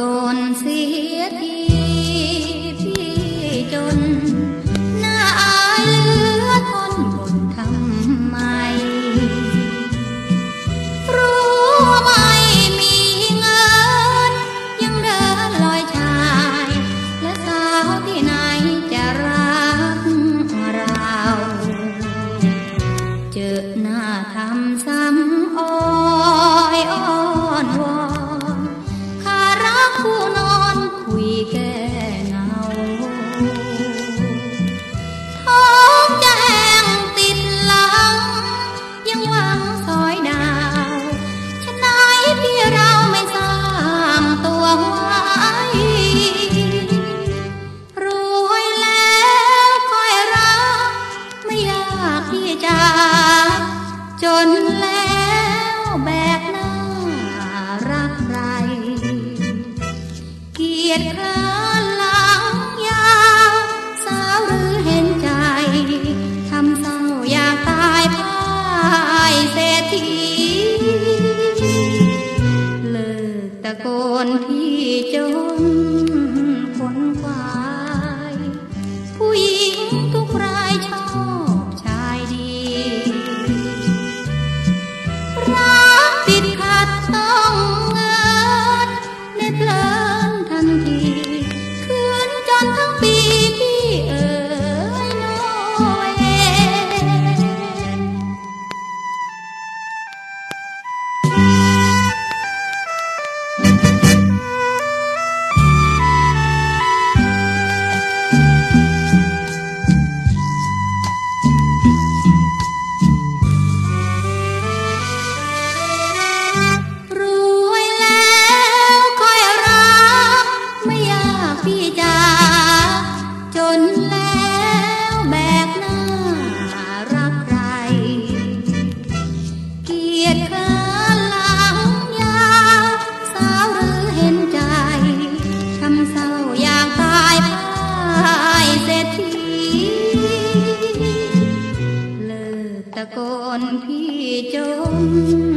កូនសៀធា จนแล้วแบกหน้ารักใคร เกียรติคร้านหลังยาวสาวหรือเห็นใจทำเศร้าอยากตายพ่ายเศรษฐีเลิกตะโกนพี่จนคนควา น จนแล้วแบกหน้ารักใคร เกียรติข้านหลังยาวสาวหรือเห็นใจทำเศร้าอยากตายพ่ายเศรษฐีเลิกตะโกนพี่จน